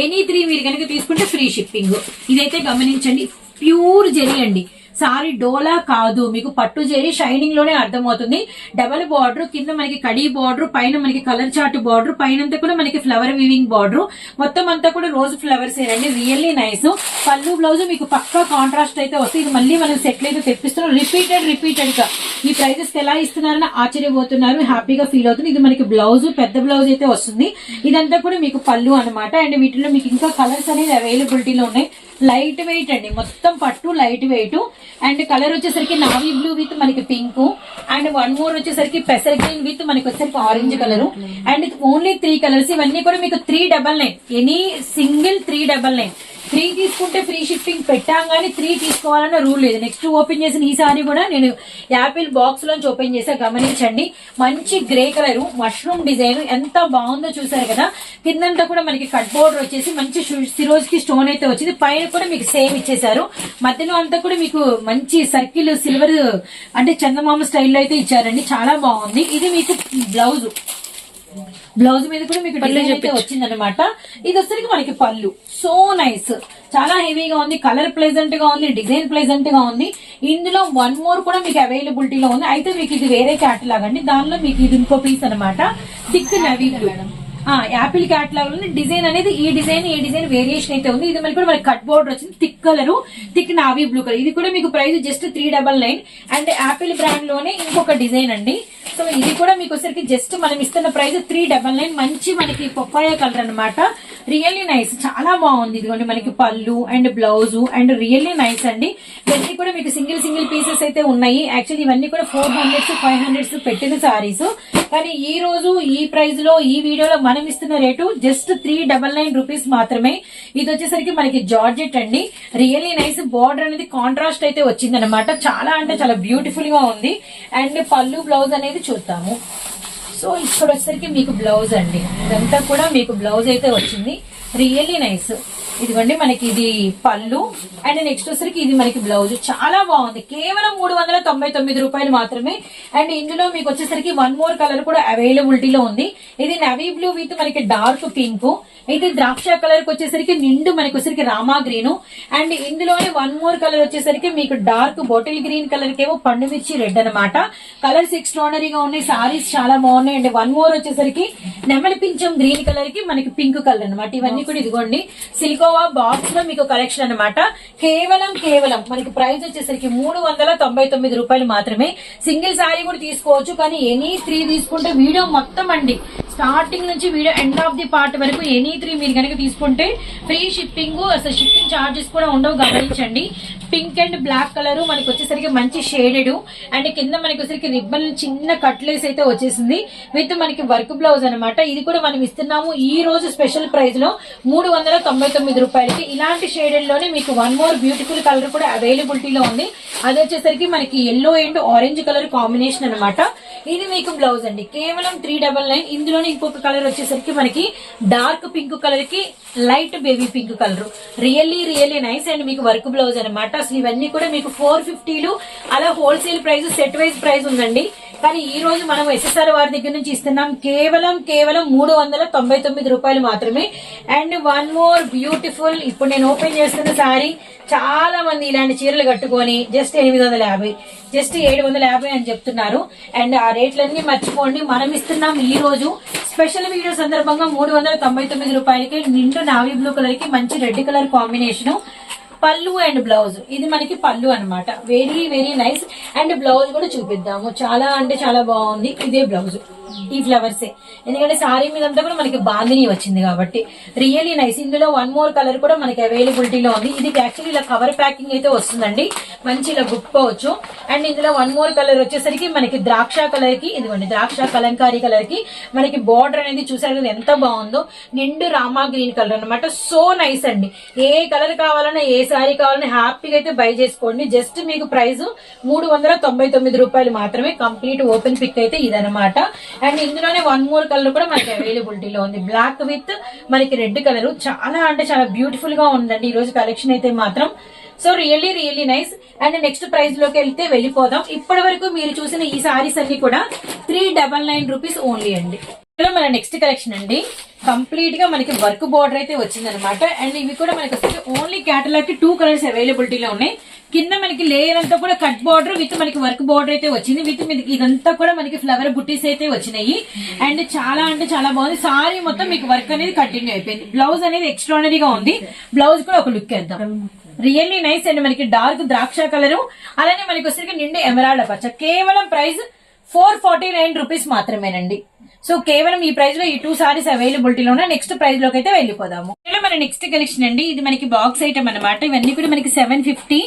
ఎనీ త్రీ మీరు కనుక తీసుకుంటే ఫ్రీ షిప్పింగ్ ఇదైతే గమనించండి. ప్యూర్ జెరీ అండి. సారీ డోలా కాదు. మీకు పట్టు జెరీ షైనింగ్లోనే అర్థమవుతుంది. డబల్ బార్డర్ కింద మనకి కడీ బార్డర్ పైన మనకి కలర్ చార్ట్ బార్డర్ పైన అంతా కూడా మనకి ఫ్లవర్ వీవింగ్ బార్డర్. మొత్తం అంతా కూడా రోజు ఫ్లవర్స్ ఏనండి రియల్లీ నైస్. పళ్ళు బ్లౌజ్ మీకు పక్కా కాంట్రాస్ట్ అయితే వస్తుంది. ఇది మళ్ళీ మనం సెట్ అయితే తెప్పిస్తున్నాం. రిపీటెడ్ రిపీటెడ్గా ఈ ప్రైజెస్ ఎలా ఇస్తున్నారని ఆశ్చర్యపోతున్నారు. హ్యాపీగా ఫీల్ అవుతుంది. ఇది మనకి బ్లౌజ్ పెద్ద బ్లౌజ్ అయితే వస్తుంది. ఇదంతా కూడా మీకు పళ్ళు అన్నమాట. అండ్ వీటిలో మీకు ఇంకా కలర్స్ అనేది అవైలబిలిటీలో ఉన్నాయి. లైట్ వెయిట్ అండి. మొత్తం పట్టు లైట్ వెయిట్. అండ్ కలర్ వచ్చేసరికి నావీ బ్లూ విత్ మనకి పింక్. అండ్ వన్ మోర్ వచ్చేసరికి పెసర్ గ్రీన్ విత్ మనకి వచ్చేసరికి orange colour. And only three colours. ఇవన్నీ కూడా మీకు three double nine. Any single three double nine. Three తీసుకుంటే ఫ్రీ షిప్పింగ్ పెట్టాం కానీ త్రీ తీసుకోవాలన్న రూల్ లేదు. నెక్స్ట్ ఓపెన్ చేసిన ఈసారి కూడా నేను యాపిల్ బాక్స్ లోంచి ఓపెన్ చేసా గమనించండి. మంచి గ్రే కలర్ మష్రూమ్ డిజైన్ ఎంత బాగుందో చూసారు కదా. కిందంతా కూడా మనకి కట్ బోర్డర్ వచ్చేసి మంచి సిరోజ్కి స్టోన్ అయితే వచ్చింది. పైన కూడా మీకు సేమ్ ఇచ్చేసారు మధ్యలో అంతా కూడా మీకు మంచి సర్కిల్ సిల్వర్ అంటే చందమామ స్టైల్లో అయితే ఇచ్చారండి. చాలా బాగుంది. ఇది మీకు బ్లౌజ్ బ్లౌజ్ మీద కూడా మీకు డిజైన్ అయితే వచ్చింది అనమాట ఇది వచ్చరికి మనకి పళ్ళు. So nice. చాలా హెవీగా ఉంది. కలర్ ప్లెజెంట్గా ఉంది. డిజైన్ ప్లెజెంట్గా ఉంది. ఇందులో వన్ మోర్ కూడా మీకు అవైలబిలిటీలో ఉంది. అయితే మీకు ఇది వేరే క్యాటలాగ్ అండి దానిలో మీకు ఇది ఇంకో పీస్ అనమాట థిక్ నవీ బ్లూ ఆ యాపిల్ క్యాటలాగ్లో డిజైన్ అనేది ఈ డిజైన్ ఈ డిజైన్ వేరియేషన్ అయితే ఉంది. ఇది మళ్ళీ కూడా మనకి కట్ బోర్డర్ వచ్చింది. Thick colour thick navy blue colour ఇది కూడా మీకు price just three double nine and Apple బ్రాండ్లోనే ఇంకొక డిజైన్ అండి. సో ఇది కూడా మీకు వచ్చరికి జస్ట్ మనం ఇస్తున్న ప్రైస్ త్రీ డబల్ నైన్ మంచి మనకి పొప్పాయ కలర్ అన్నమాట. రియల్లీ నైస్ చాలా బాగుంది. ఇదిగోండి మనకి పళ్ళు and blouse and really nice అండి. దెన్ కూడా మీకు సింగిల్ సింగిల్ పీసెస్ అయితే ఉన్నాయి. యాక్చువల్లీ ఇవన్నీ కూడా ఫోర్ హండ్రెడ్స్ ఫైవ్ హండ్రెడ్స్ పెట్టిన సారీస్ కానీ ఈ రోజు ఈ ప్రైస్లో ఈ వీడియోలో మనం ఇస్తున్న rate just three double nine rupees మాత్రమే. ఇది వచ్చేసరికి మనకి జార్జెట్ అండి. రియల్లీ నైస్ బార్డర్ అనేది కాంట్రాస్ట్ అయితే వచ్చింది అనమాట చాలా అంటే చాలా బ్యూటిఫుల్గా ఉంది. అండ్ పళ్ళు బ్లౌజ్ అనేది చూద్దాము. సో ఇక్కడ వచ్చేసరికి మీకు బ్లౌజ్ అండి. ఇదంతా కూడా మీకు బ్లౌజ్ అయితే వచ్చింది. రియల్లీ నైస్ ఇదిగోండి మనకి ఇది పళ్ళు. అండ్ నెక్స్ట్ వచ్చేసరికి ఇది మనకి బ్లౌజ్ చాలా బాగుంది. కేవలం మూడు వందల తొంభై తొమ్మిది రూపాయలు మాత్రమే. అండ్ ఇందులో మీకు వచ్చేసరికి వన్ మోర్ కలర్ కూడా అవైలబిలిటీలో ఉంది. ఇది నవీ బ్లూ విత్ మనకి డార్క్ పింక్ ఇది ద్రాక్ష కలర్కి వచ్చేసరికి నిండు మనకి వచ్చేసరికి రామా గ్రీన్ అండ్ ఇందులోనే వన్ మోర్ కలర్ వచ్చేసరికి మీకు డార్క్ బాటిల్ గ్రీన్ కలర్ కేమో పండు మిర్చి రెడ్ అనమాట కలర్స్ ఎక్స్ట్రానరీగా ఉన్నాయి. సారీస్ చాలా బాగున్నాయి. అండ్ వన్ మోర్ వచ్చేసరికి నెమలి పింఛం గ్రీన్ కలర్కి మనకి పింక్ కలర్ అనమాట ఇవన్నీ కూడా ఇదిగోండి. సిల్కోవా బాక్స్లో మీకు కలెక్షన్ అనమాట కేవలం కేవలం మనకి ప్రైస్ వచ్చేసరికి మూడు వందల తొంభై తొమ్మిది రూపాయలు మాత్రమే. సింగిల్ సారీ కూడా తీసుకోవచ్చు కానీ ఎనీ త్రీ తీసుకుంటే వీడియో మొత్తం అండి. స్టార్టింగ్ నుంచి video end of the part వరకు ఎనీ త్రీ మీరు కనుక తీసుకుంటే ఫ్రీ షిప్పింగ్ అసలు షిప్పింగ్ చార్జెస్ కూడా ఉండవు గమనించండి. పింక్ అండ్ బ్లాక్ కలర్ మనకి వచ్చేసరికి మంచి షేడెడ్. అండ్ కింద మనకి వచ్చేసరికి రిబ్బన్ చిన్న కట్లేస్ అయితే వచ్చేసింది. విత్ మనకి వర్క్ బ్లౌజ్ అనమాట ఇది కూడా మనం ఇస్తున్నాము ఈ రోజు స్పెషల్ ప్రైస్లో మూడు వందల తొంభై తొమ్మిది రూపాయలకి. ఇలాంటి షేడెడ్లోనే మీకు వన్ మోర్ బ్యూటిఫుల్ కలర్ కూడా అవైలబిలిటీలో ఉంది. అది వచ్చేసరికి మనకి yellow and orange colour combination అన్నమాట. ఇది మీకు బ్లౌజ్ అండి. కేవలం త్రీ డబల్ నైన్ ఇందులోనే ఇంకొక కలర్ వచ్చేసరికి మనకి డార్క్ పింక్ కలర్కి light baby pink colour really really nice and మీకు వర్క్ బ్లౌజ్ అనమాట అసలు ఇవన్నీ కూడా మీకు ఫోర్ ఫిఫ్టీలు అలా wholesale price set wise price ఉందండి. కానీ ఈ రోజు మనం ఎస్ఎస్ఆర్ వారి దగ్గర నుంచి ఇస్తున్నాం. కేవలం కేవలం మూడు వందల తొంభై తొమ్మిది రూపాయలు మాత్రమే. అండ్ వన్ మోర్ బ్యూటిఫుల్ ఇప్పుడు నేను ఓపెన్ చేస్తున్న సారీ చాలా మంది ఇలాంటి చీరలు కట్టుకొని జస్ట్ ఎనిమిది వందల యాభై జస్ట్ ఏడు వందల యాభై అని చెప్తున్నారు. అండ్ ఆ రేట్లన్నీ మర్చిపోండి. మనం ఇస్తున్నాం ఈ రోజు స్పెషల్ వీడియో సందర్భంగా మూడు వందల తొంభై తొమ్మిది రూపాయలకి నిండు నావీ బ్లూ కలర్కి మంచి రెడ్ కలర్ కాంబినేషన్. పళ్ళు అండ్ బ్లౌజ్. ఇది మనకి పళ్ళు అన్నమాట. Very very nice and blouse కూడా చూపిద్దాము. చాలా అంటే చాలా బాగుంది. ఇదే బ్లౌజ్. ఈ ఫ్లవర్స్ ఎందుకంటే సారీ మీద అంతా కూడా మనకి బాందిని వచ్చింది కాబట్టి రియల్లీ నైస్ ఇందులో వన్ మోర్ కలర్ కూడా మనకి అవైలబిలిటీలో ఉంది. ఇది యాక్చువల్లీ ఇలా కవర్ ప్యాకింగ్ అయితే వస్తుందండి. మంచి ఇలా గుప్పుకోవచ్చు. అండ్ ఇందులో వన్ మోర్ కలర్ వచ్చేసరికి మనకి ద్రాక్ష కలర్కి ఇదిగోండి ద్రాక్ష కలంకారీ కలర్కి మనకి బార్డర్ అనేది చూసారు కదా ఎంత బాగుందో. నిండు రామా గ్రీన్ కలర్ అన్నమాట. సో నైస్ అండి. ఏ కలర్ కావాలన్నా ఏ సారీ కావాలన్నా హ్యాపీగా అయితే బై చేసుకోండి. జస్ట్ మీకు ప్రైస్ మూడు వందల తొంభై తొమ్మిది రూపాయలు మాత్రమే కంప్లీట్ ఓపెన్ పిక్ అయితే ఇదనమాట అండ్ ఇందులోనే వన్ మోర్ కలర్ కూడా మనకి అవైలబిలిటీలో ఉంది. బ్లాక్ విత్ మనకి రెడ్ కలర్ చాలా అంటే చాలా బ్యూటిఫుల్గా ఉందండి. ఈ రోజు కలెక్షన్ అయితే మాత్రం. So really really nice and next ప్రైస్లోకి వెళ్తే వెళ్ళిపోదాం. ఇప్పటి వరకు మీరు చూసిన ఈ సారీస్ అన్ని కూడా three double nine rupees only అండి. ఇందులో మన నెక్స్ట్ కలెక్షన్ అండి. కంప్లీట్గా మనకి వర్క్ బార్డర్ అయితే వచ్చింది అనమాట అండ్ ఇవి కూడా మనకి వచ్చేసి ఓన్లీ క్యాటలాగ్కి టూ కలర్స్ అవైలబిలిటీలో ఉన్నాయి. కింద మనకి లేయర్ అంతా కూడా కట్ బార్డర్ విత్ మనకి వర్క్ బార్డర్ అయితే వచ్చింది. విత్ ఇదంతా కూడా మనకి ఫ్లవర్ బుట్టీస్ అయితే వచ్చినాయి. అండ్ చాలా అంటే చాలా బాగుంది. సారీ మొత్తం మీకు వర్క్ అనేది కంటిన్యూ అయిపోయింది. బ్లౌజ్ అనేది ఎక్స్ట్రానరీగా ఉంది. బ్లౌజ్ కూడా ఒక లుక్ వేద్దాం. రియల్లీ నైస్ అండ్ మనకి డార్క్ ద్రాక్ష కలర్. అలానే మనకి వచ్చేసరికి నిండు ఎమరాల్డ్ పచ్చ కేవలం price four forty nine rupees మాత్రమేనండి. సో కేవలం ఈ ప్రైస్లో ఈ టూ సారీస్ అవైలబిలిటీలో ఉన్న నెక్స్ట్ ప్రైస్లోకి అయితే వెళ్ళిపోదాము మన నెక్స్ట్ కలెక్షన్ అండి. ఇది మనకి బాక్స్ ఐటమ్ అన్నమాట. ఇవన్నీ కూడా మనకి సెవెన్ ఫిఫ్టీ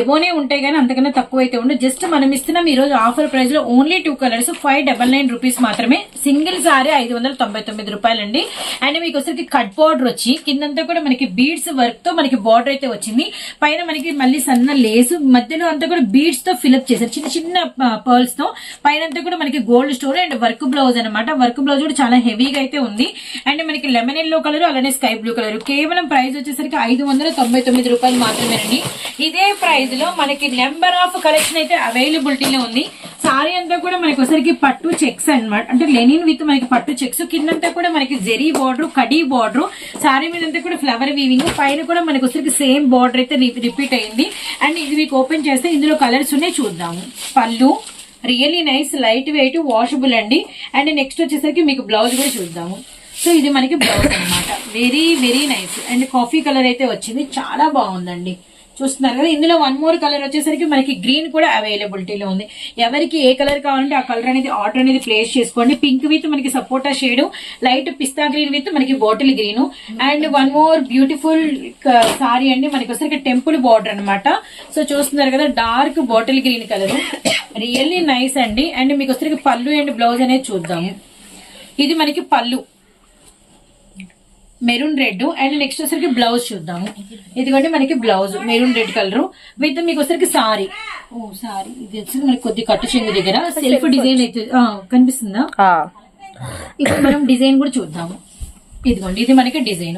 ఎబోనే ఉంటాయి కానీ అంతకన్నా తక్కువ అయితే ఉండదు జస్ట్ మనం ఇస్తున్నాం ఈ రోజు ఆఫర్ ప్రైస్లో only two colours five double nine rupees మాత్రమే. సింగిల్ సారీ ఐదు వందల తొంభై తొమ్మిది రూపాయలండి. అండ్ మీకు వచ్చరికి కట్ బార్డర్ వచ్చి కిందంతా కూడా మనకి బీడ్స్ వర్క్తో మనకి బార్డర్ అయితే వచ్చింది. పైన మనకి మళ్ళీ సన్న లేసు మధ్యలో అంతా కూడా బీడ్స్తో ఫిల్అప్ చేశారు. చిన్న చిన్న పర్ల్స్తో. పైన అంతా కూడా మనకి gold stone and work blouse అనమాట వర్క్ బ్లౌజ్ కూడా చాలా హెవీగా అయితే ఉంది. అండ్ మనకి లెమన్ ఎల్లో కలర్ అలానే స్కై బ్లూ కలర్. కేవలం ప్రైస్ వచ్చేసరికి ఐదు వందల తొంభై తొమ్మిది రూపాయలు మాత్రమేనండి. ఇదే ప్రైస్లో మనకి నెంబర్ ఆఫ్ కలెక్షన్ అయితే అవైలబిలిటీలో ఉంది. సారీ అంతా కూడా మనకి ఒకసారికి పట్టు చెక్స్ అన్నమాట. అంటే లెనిన్ విత్ మనకి పట్టు చెక్స్. కిందంతా కూడా మనకి జెరీ బార్డర్ కడీ బార్డర్. సారీ మీద అంతా కూడా ఫ్లవర్ వీవింగ్. పైన కూడా మనకి ఒకసారికి సేమ్ బార్డర్ అయితే రిపీట్ అయింది. అండ్ ఇది మీకు ఓపెన్ చేస్తే ఇందులో కలర్స్ ఉన్నాయి. చూద్దాము. పళ్ళు really nice light weight washable అండి. అండ్ నెక్స్ట్ వచ్చేసరికి మీకు బ్లౌజ్ కూడా చూద్దాము. సో ఇది మనకి బ్లౌజ్ అన్నమాట. Very very nice and coffee colour అయితే వచ్చింది. చాలా బాగుందండి. చూస్తున్నారు కదా ఇందులో వన్ మోర్ కలర్ వచ్చేసరికి మనకి గ్రీన్ కూడా అవైలబిలిటీలో ఉంది. ఎవరికి ఏ కలర్ కావాలంటే ఆ కలర్ అనేది ఆర్డర్ అనేది ప్లేస్ చేసుకోండి. పింక్ విత్ మనకి సపోటా షేడ్ లైట్ పిస్తా గ్రీన్ విత్ మనకి bottle green and one more beautiful saree అండి. మనకి వచ్చరికి టెంపుల్ బార్డర్ అన్నమాట. సో చూస్తున్నారు కదా dark bottle green colour really nice అండి. అండ్ మీకు వచ్చరికి పళ్ళు అండ్ బ్లౌజ్ అనేది చూద్దాము. ఇది మనకి పళ్ళు. మెరూన్ రెడ్ అండ్ నెక్స్ట్ వచ్చరికి బ్లౌజ్ చూద్దాము. ఇదిగోండి మనకి blouse maroon red colour. With మీకు వచ్చరికి సారీ. ఓ సారీ. ఇది వచ్చి మనకి కొద్ది కట్టు చెంగు దగ్గర. సెల్ఫ్ డిజైన్ అయితే కనిపిస్తుందా? ఇప్పుడు మనం డిజైన్ కూడా చూద్దాము. ఇదిగోండి ఇది మనకి design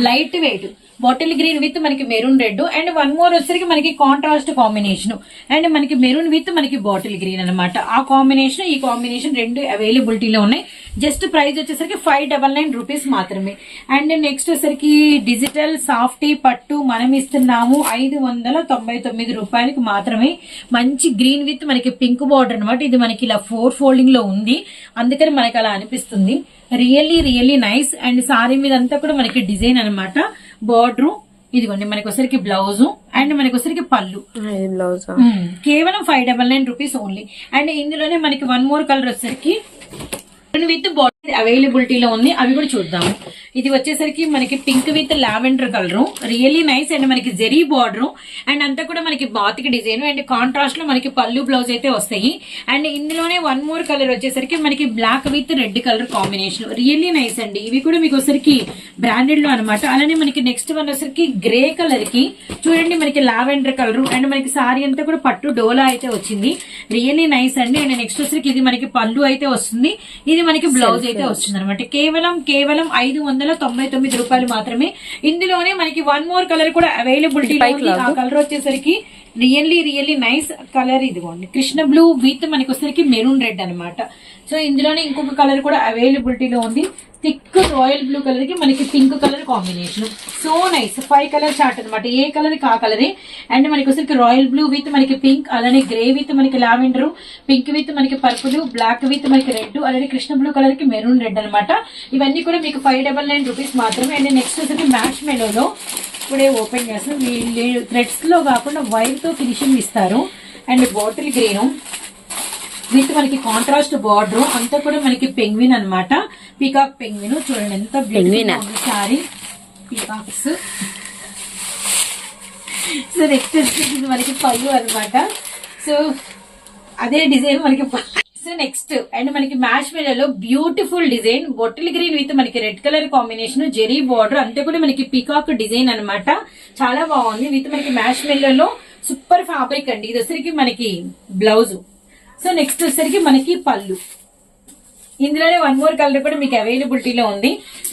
light weight bottle green with మనకి maroon red and one more వచ్చేసరికి మనకి కాంట్రాస్ట్ కాంబినేషన్ అండ్ మనకి మెరూన్ విత్ మనకి బాటిల్ గ్రీన్ అన్నమాట. ఆ కాంబినేషన్ ఈ కాంబినేషన్ రెండు అవైలబిలిటీలో ఉన్నాయి. జస్ట్ ప్రైస్ వచ్చేసరికి ఫైవ్ డబల్ నైన్ రూపీస్ మాత్రమే. అండ్ నెక్స్ట్ వచ్చేసరికి డిజిటల్ సాఫ్టీ పట్టు మనం ఇస్తున్నాము ఐదు వందల తొంభై తొమ్మిది రూపాయలకి మాత్రమే. మంచి గ్రీన్ విత్ మనకి పింక్ బార్డర్ అన్నమాట. ఇది మనకి ఇలా ఫోర్ ఫోల్డింగ్లో ఉంది. అందుకని మనకి అలా అనిపిస్తుంది. Really really nice and saree మీద అంతా కూడా మనకి డిజైన్ అన్నమాట. బార్డర్ ఇదిగోండి మనకి వచ్చరికి బ్లౌజ్ అండ్ మనకి వచ్చరికి పళ్ళు బ్లౌజ్. కేవలం five double nine rupees only. And ఇందులోనే మనకి వన్ మోర్ కలర్ వచ్చేసరికి విత్ బార్డర్ అవైలబిలిటీలో ఉంది. అవి కూడా చూద్దాం. ఇది వచ్చేసరికి మనకి pink with lavender colour. Really nice and మనకి జెరీ బార్డర్. అండ్ అంతా కూడా మనకి బాతికి డిజైన్. అండ్ కాంట్రాస్ట్లో మనకి పళ్ళు బ్లౌజ్ అయితే వస్తాయి. అండ్ ఇందులోనే వన్ మోర్ కలర్ వచ్చేసరికి మనకి black with red colour combination really nice అండి. ఇవి కూడా మీకు వచ్చరికి బ్రాండెడ్లో అనమాట అలానే మనకి నెక్స్ట్ వన్ వచ్చరికి గ్రే కలర్కి చూడండి మనకి లావెండర్ కలర్. అండ్ మనకి సారీ అంతా కూడా పట్టు డోలా అయితే వచ్చింది. రియల్లీ నైస్ అండి. అండ్ నెక్స్ట్ వచ్చరికి ఇది మనకి పళ్ళు అయితే వస్తుంది. ఇది మనకి బ్లౌజ్ అయితే వస్తుంది అనమాట కేవలం కేవలం ఐదు వందల తొంభై తొమ్మిది రూపాయలు మాత్రమే. ఇందులోనే మనకి వన్ మోర్ కలర్ కూడా అవైలబిలిటీ ఆ కలర్ వచ్చేసరికి రియల్లీ రియల్లీ నైస్ కలర్ ఇదిగోండి. కృష్ణ బ్లూ విత్ మనకి వచ్చేసరికి మెరూన్ రెడ్ అన్నమాట. సో ఇందులోనే ఇంకొక కలర్ కూడా అవైలబిలిటీలో ఉంది. థిక్ రాయల్ బ్లూ కలర్కి మనకి pink colour combination. So nice. Five colour chart అనమాట ఏ కలర్ కా కలరే. అండ్ మనకి వచ్చేసరికి రాయల్ బ్లూ విత్ మనకి పింక్ అలానే గ్రే విత్ మనకి లావెండర్ పింక్ విత్ మనకి పర్పుల్ బ్లాక్ విత్ మనకి రెడ్ అలానే కృష్ణ బ్లూ కలర్కి మెరూన్ రెడ్ అనమాట ఇవన్నీ కూడా మీకు ఫైవ్ డబల్ నైన్ రూపీస్ మాత్రమే. అండ్ నెక్స్ట్ వచ్చేసి మ్యాచ్ మెలోలో ఇప్పుడే ఓపెన్ చేస్తాం వీళ్ళు థ్రెడ్స్లో కాకుండా వైర్తో ఫినిషింగ్ ఇస్తారు. And bottle green. విత్ మనకి కాంట్రాస్ట్ బార్డర్. అంతా కూడా మనకి పెంగ్విన్ అనమాట పీకాక్ పెంగ్విన్ చూడండి ఎంత beautiful saree. Peacocks so next ఇది మనకి పళ్ళు అన్నమాట. సో అదే డిజైన్ మనకి సో నెక్స్ట్ అండ్ మనకి మ్యాష్లో beautiful design. Bottle green with మనకి red colour combination zari border. అంతే కూడా మనకి పీకాక్ డిజైన్ అన్నమాట. చాలా బాగుంది. విత్ మనకి మ్యాష్లో సూపర్ ఫ్యాబ్రిక్ అండి. ఇది వచ్చరికి మనకి బ్లౌజ్. సో నెక్స్ట్ వచ్చేసరికి మనకి పళ్ళు. ఇందులోనే వన్ మోర్ కలర్ కూడా మీకు అవైలబిలిటీలో ఉంది.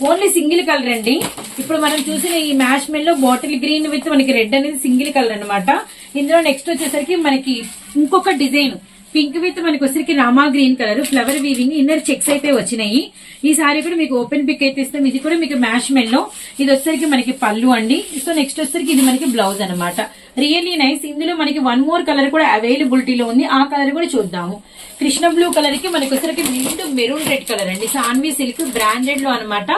ఓన్లీ సింగిల్ కలర్ అండి. ఇప్పుడు మనం చూసిన ఈ mash mellow bottle green with మనకి రెడ్ అనేది సింగిల్ కలర్ అనమాట ఇందులో నెక్స్ట్ వచ్చేసరికి మనకి ఇంకొక డిజైన్ పింక్ విత్ మనకి వచ్చరికి Rama green colour flower weaving inner checks అయితే వచ్చినాయి. ఈ సారీ కూడా మీకు ఓపెన్ పిక్ అయితే ఇస్తాం. ఇది కూడా మీకు మ్యాష్ మెల్లో ఇది వచ్చేసరికి మనకి పళ్ళు అండి. సో నెక్స్ట్ వచ్చేసరికి ఇది మనకి బ్లౌజ్ అనమాట రియల్లీ నైస్ ఇందులో మనకి వన్ మోర్ కలర్ కూడా అవైలబిలిటీలో ఉంది. ఆ కలర్ కూడా చూద్దాము. కృష్ణ బ్లూ కలర్కి మనకి వచ్చరికి నిండు మెరూన్ రెడ్ కలర్ అండి. సాన్వి సిల్క్ బ్రాండెడ్లో అనమాట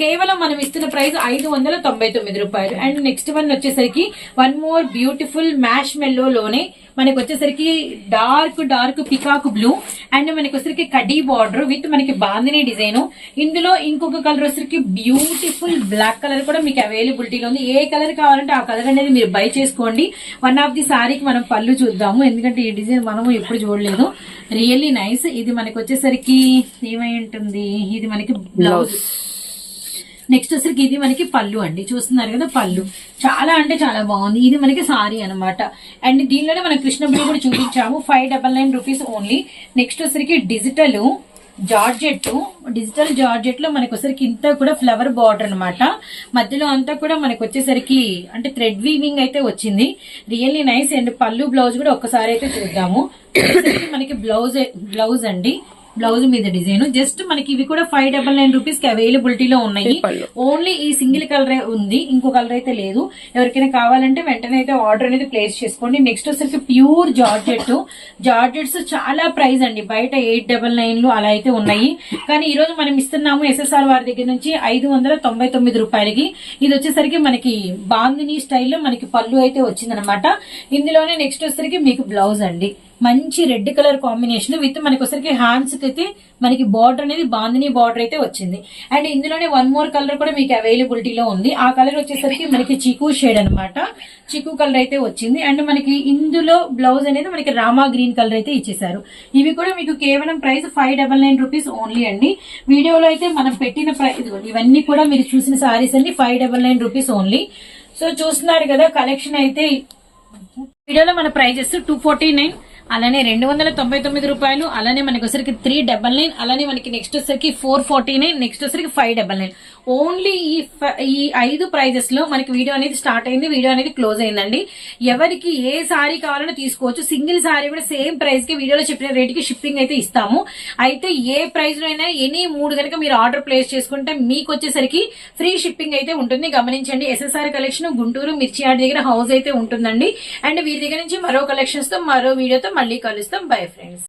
కేవలం మనం ఇస్తున్న ప్రైస్ ఐదు వందల తొంభై తొమ్మిది రూపాయలు. అండ్ నెక్స్ట్ వన్ వచ్చేసరికి one more beautiful mash mellow మనకి వచ్చేసరికి dark dark peacock blue and మనకి వచ్చరికి కడీ బార్డర్ విత్ మనకి బాందిని డిజైన్ ఇందులో ఇంకొక కలర్ వచ్చరికి బ్యూటిఫుల్ బ్లాక్ కలర్ కూడా మీకు అవైలబిలిటీలో ఉంది. ఏ కలర్ కావాలంటే ఆ కలర్ అనేది మీరు బై చేసుకోండి. వన్ ఆఫ్ ది సారీకి మనం పళ్ళు చూద్దాము. ఎందుకంటే ఈ డిజైన్ మనము ఎప్పుడు చూడలేదు. రియల్లీ నైస్ ఇది మనకి వచ్చేసరికి ఏమై ఉంటుంది? ఇది మనకి బ్లౌజ్ నెక్స్ట్ వచ్చరికి ఇది మనకి పళ్ళు అండి. చూస్తున్నారు కదా పళ్ళు. చాలా అంటే చాలా బాగుంది. ఇది మనకి సారీ అన్నమాట. అండ్ దీనిలోనే మనం కృష్ణ బ్లూ కూడా చూపించాము. Five double nine rupees only next వచ్చరికి డిజిటల్ జార్జెట్ డిజిటల్ జార్జెట్లో మనకి వచ్చేసరికి ఇంత కూడా ఫ్లవర్ బార్డర్ అన్నమాట. మధ్యలో అంతా కూడా మనకు వచ్చేసరికి అంటే థ్రెడ్ వీవింగ్ అయితే వచ్చింది. Really nice. అండ్ పళ్ళు బ్లౌజ్ కూడా ఒక్కసారి అయితే చూద్దాము మనకి బ్లౌజ్ బ్లౌజ్ అండి బ్లౌజ్ మీద డిజైన్. జస్ట్ మనకి ఇవి కూడా ఫైవ్ డబల్ నైన్ రూపీస్కి అవైలబిలిటీలో ఉన్నాయి. ఓన్లీ ఈ సింగిల్ కలర్ ఉంది. ఇంకో కలర్ అయితే లేదు. ఎవరికైనా కావాలంటే వెంటనే అయితే ఆర్డర్ అనేది ప్లేస్ చేసుకోండి. నెక్స్ట్ వచ్చేసరికి ప్యూర్ జార్జెట్ జార్జెట్స్ చాలా ప్రైస్ అండి. బయట ఎయిట్ డబల్ నైన్లు అలా అయితే ఉన్నాయి. కానీ ఈ రోజు మనం ఇస్తున్నాము ఎస్ఎస్ఆర్ వారి దగ్గర నుంచి ఐదు వందల తొంభై తొమ్మిది రూపాయలకి. ఇది వచ్చేసరికి మనకి బాందిని స్టైల్లో మనకి పళ్ళు అయితే వచ్చిందనమాట ఇందులోనే నెక్స్ట్ వచ్చేసరికి మీకు బ్లౌజ్ అండి. మంచి రెడ్ కలర్ కాంబినేషన్ విత్ మనకి వచ్చరికి హ్యాండ్స్కి అయితే మనకి బార్డర్ అనేది బాందిని బార్డర్ అయితే వచ్చింది. అండ్ ఇందులోనే వన్ మోర్ కలర్ కూడా మీకు అవైలబిలిటీలో ఉంది. ఆ కలర్ వచ్చేసరికి మనకి చికు షేడ్ అనమాట చికు కలర్ అయితే వచ్చింది. అండ్ మనకి ఇందులో బ్లౌజ్ అనేది మనకి రామా గ్రీన్ కలర్ అయితే ఇచ్చేసారు. ఇవి కూడా మీకు కేవలం price five double nine rupees only అండి. వీడియోలో అయితే మనం పెట్టిన ప్రైస్ ఇవన్నీ కూడా మీరు చూసిన సారీస్ అండి five double nine rupees only. So చూస్తున్నారు కదా కలెక్షన్ అయితే. వీడియోలో మన ప్రైజెస్ టూ ఫార్టీ నైన్ అలానే రెండు వందల తొంభై తొమ్మిది రూపాయలు అలానే మనకి వచ్చరికి త్రీ డబల్ నైన్ అలానే మనకి నెక్స్ట్ వచ్చరికి ఫోర్ ఫార్టీ నైన్ నెక్స్ట్ వచ్చరికి ఫైవ్ డబల్ నైన్ ఓన్లీ ఈ ఈ ఐదు ప్రైజెస్లో మనకి వీడియో అనేది స్టార్ట్ అయింది వీడియో అనేది క్లోజ్ అయిందండి. ఎవరికి ఏ సారీ కావాలన్నా తీసుకోవచ్చు. సింగిల్ సారీ కూడా సేమ్ ప్రైస్కి వీడియోలో చెప్పిన రేట్కి షిప్పింగ్ అయితే ఇస్తాము. అయితే ఏ ప్రైస్లో అయినా ఎనీ మూడు కనుక మీరు ఆర్డర్ ప్లేస్ చేసుకుంటే మీకు వచ్చేసరికి ఫ్రీ షిప్పింగ్ అయితే ఉంటుంది. గమనించండి ఎస్ఎస్ఆర్ కలెక్షన్ గుంటూరు మిర్చి యార్డ్ దగ్గర హౌస్ అయితే ఉంటుందండి. అండ్ వీరి దగ్గర నుంచి మరో కలెక్షన్స్తో మరో వీడియోతో మళ్ళీ కలుస్తాం. Bye friends